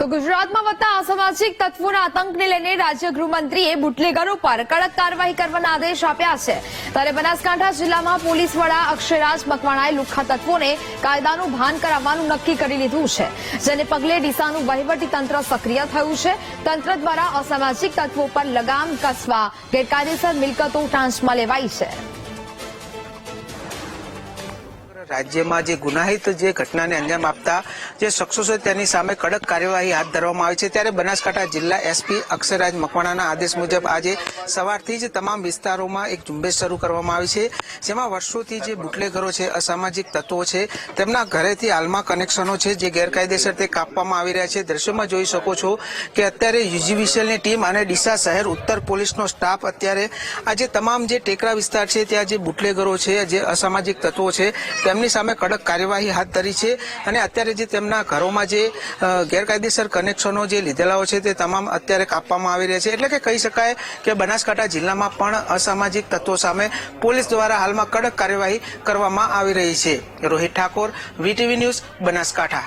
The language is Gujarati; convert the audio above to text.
તો ગુજરાતમાં વધતા અસામાજિક તત્વોના આતંકને લઈને રાજ્ય ગૃહમંત્રીએ બુટલેગરો પર કડક કાર્યવાહી કરવાના આદેશ આપ્યા છે. ત્યારે બનાસકાંઠા જિલ્લામાં પોલીસ વડા અક્ષયરાજ મકવાણાએ લુખ્ખા તત્વોને કાયદાનું ભાન કરાવવાનું નક્કી કરી લીધું છે. જેને પગલે ડીસાનું વહીવટી તંત્ર સક્રિય થયું છે. તંત્ર દ્વારા અસામાજિક તત્વો પર લગામ કસવા ગેરકાયદેસર મિલકતો ટાંચમાં લેવાઈ છે. રાજ્યમાં જે ગુનાહિત જે ઘટનાને અંજામ આપતા જે શખ્સો છે તેની સામે કડક કાર્યવાહી હાથ ધરવામાં આવી છે. ત્યારે બનાસકાંઠા જિલ્લા એસપી અક્ષયરાજ મકવાણાના આદેશ મુજબ આજે સવારથી જ તમામ વિસ્તારોમાં એક ઝુંબેશ શરૂ કરવામાં આવી છે, જેમાં વર્ષોથી જે બુટલેગરો છે, અસામાજિક તત્વો છે, તેમના ઘરેથી હાલમાં કનેક્શનો છે, જે ગેરકાયદેસર તે કાપવામાં આવી રહ્યા છે. દ્રશ્યમાં જોઈ શકો છો કે અત્યારે યુજીવીસીએલની ટીમ અને ડીસા શહેર ઉત્તર પોલીસનો સ્ટાફ અત્યારે આજે તમામ જે ટેકરા વિસ્તાર છે, ત્યાં જે બુટલેગરો છે, જે અસામાજિક તત્વો છે તેમની સામે કડક કાર્યવાહી હાથ ધરી છે અને અત્યારે જે તેમના ઘરોમાં જે ગેરકાયદેસર કનેક્શનો જે લીધેલાઓ છે તે તમામ અત્યારે કાપવામાં આવી રહ્યા છે. એટલે કે કહી શકાય કે બનાસકાંઠા જિલ્લામાં પણ અસામાજિક તત્વો સામે પોલીસ દ્વારા હાલમાં કડક કાર્યવાહી કરવામાં આવી રહી છે. Rohit Thakor, VTV news Banaskantha.